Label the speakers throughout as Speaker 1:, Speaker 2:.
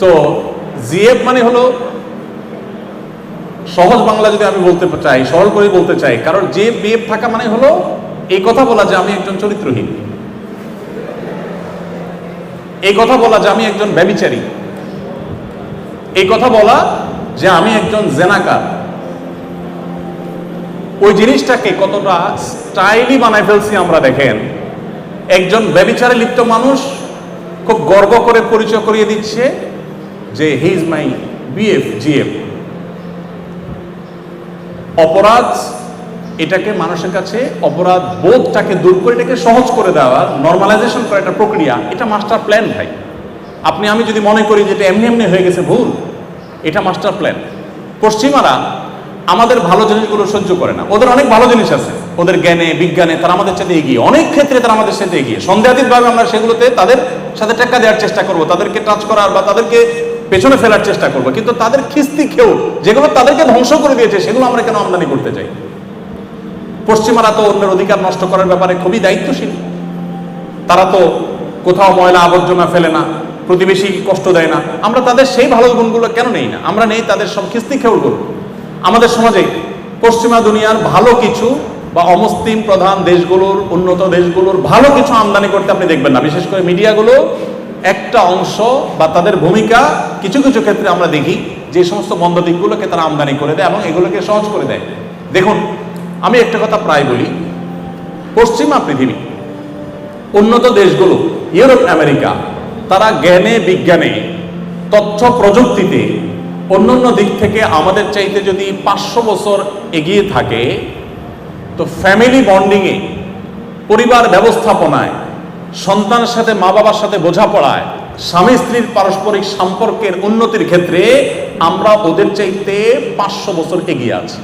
Speaker 1: তো জিএফ মানে হলো সহজ বাংলা যদি আমি বলতে চাই, সরল করে বলতে চাই, কারণ যে বিএফ থাকা মানে হলো এই কথা বলা যে আমি একজন চরিত্রহীন। এই কথা বলা যে আমি একজন ব্যবিচারী। এই কথা বলা যে আমি একজন জেনাকার। ওই জিনিসটাকে কতটা স্টাইলি বানায় ফেলছি আমরা দেখেন। একজন ব্যবিচারে লিপ্ত মানুষ খুব গর্ব করে পরিচয় করিয়ে দিচ্ছে যে he is my BF, GF. অপরাধ, এটাকে মানুষের কাছে অপরাধ বোধটাকে দূর করে এটাকে সহজ করে দেওয়া নর্মালাইজেশন করা একটা প্রক্রিয়া, এটা মাস্টার প্ল্যান ভাই। আপনি, আমি যদি মনে করি যে এটা এমনি এমনি হয়ে গেছে ভুল, এটা মাস্টার প্ল্যান পশ্চিমারা আমাদের ভালো জিনিসগুলো সহ্য করে না। ওদের অনেক ভালো জিনিস আছে। ওদের জ্ঞানে, বিজ্ঞানে তারা আমাদের সাথে এগিয়ে। অনেক ক্ষেত্রে তারা আমাদের সাথে এগিয়ে। সন্দেহাতীতভাবে আমরা সেগুলোতে তাদের সাথে টেক্কা দেওয়ার চেষ্টা করব। তাদেরকে টাচ করার বা তাদেরকে পেছনে ফেলার চেষ্টা করব। কিন্তু তাদের খিস্তি খেউ, যেগুলো তাদেরকে ধ্বংস করে দিয়েছে, সেগুলো আমরা কেন আমদানি করতে চাই? পশ্চিমারা তো অন্যের অধিকার নষ্ট করার ব্যাপারে খুবই দায়িত্বশীল। তারা তো কোথাও ময়লা আবর্জনা ফেলে না, প্রতিবেশী কষ্ট দেয় না। আমরা তাদের সেই ভালো গুণগুলো কেন নেই না? আমরা নেই তাদের সব খিস্তি খেউগুলো আমাদের সমাজে পশ্চিমা দুনিয়ার ভালো কিছু বা অমুসলিম প্রধান দেশগুলোর, উন্নত দেশগুলোর ভালো কিছু আমদানি করতে আপনি দেখবেন না। বিশেষ করে মিডিয়াগুলো একটা অংশ বা তাদের ভূমিকা কিছু কিছু ক্ষেত্রে আমরা দেখি যে সমস্ত মন্দ দিকগুলোকে তারা আমদানি করে দেয় এবং এগুলোকে সহজ করে দেয়। দেখুন, আমি একটা কথা প্রায় বলি। পশ্চিমা পৃথিবী, উন্নত দেশগুলো, ইউরোপ, আমেরিকা, তারা জ্ঞানে, বিজ্ঞানে, তথ্য প্রযুক্তিতে অন্যান্য দিক থেকে আমাদের চাইতে যদি পাঁচশো বছর এগিয়ে থাকে, তো ফ্যামিলি বন্ডিংয়ে পরিবার ব্যবস্থাপনায় সন্তানের সাথে মা বাবার সাথে বোঝাপড়ায়, স্বামী স্ত্রীর পারস্পরিক সম্পর্কের উন্নতির ক্ষেত্রে আমরা ওদের চাইতে পাঁচশো বছর এগিয়ে আছি।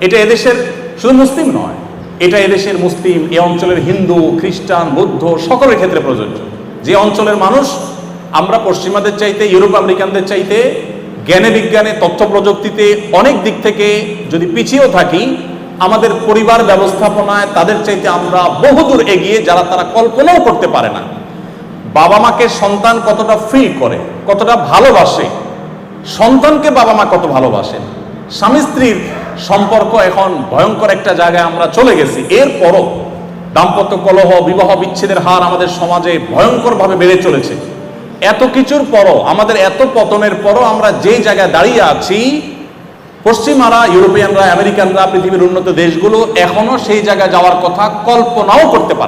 Speaker 1: এটা এদেশের শুধু মুসলিম নয়, এটা এদেশের মুসলিম, এ অঞ্চলের হিন্দু, খ্রিস্টান, বৌদ্ধ সকলের ক্ষেত্রে প্রযোজ্য। যে অঞ্চলের মানুষ, আমরা পশ্চিমাদের চাইতে, ইউরোপ আমেরিকানদের চাইতে, জ্ঞানে বিজ্ঞানে, তথ্য প্রযুক্তিতে অনেক দিক থেকে যদি পিছিয়েও থাকি আমাদের পরিবার ব্যবস্থাপনায় তাদের চাইতে আমরা বহুদূর এগিয়ে যারা তারা কল্পনাও করতে পারে না। বাবা মাকে সন্তান কতটা ফিল করে, কতটা ভালোবাসে, সন্তানকে বাবা মা কত ভালোবাসেন স্বামী স্ত্রীর সম্পর্ক এখন ভয়ঙ্কর একটা জায়গায় আমরা চলে গেছি। এরপরও দাম্পত্য কলহ, বিবাহ বিচ্ছেদের হার আমাদের সমাজে ভয়ঙ্করভাবে বেড়ে চলেছে। এত কিছুর পরও, আমাদের এত পতনের পরও আমরা যেই জায়গায় দাঁড়িয়ে আছি পশ্চিমারা ইউরোপিয়ানরা আমেরিকানরা পৃথিবীর উন্নত দেশগুলো এখনও সেই জায়গায় যাওয়ার কথা কল্পনাও করতে পারে।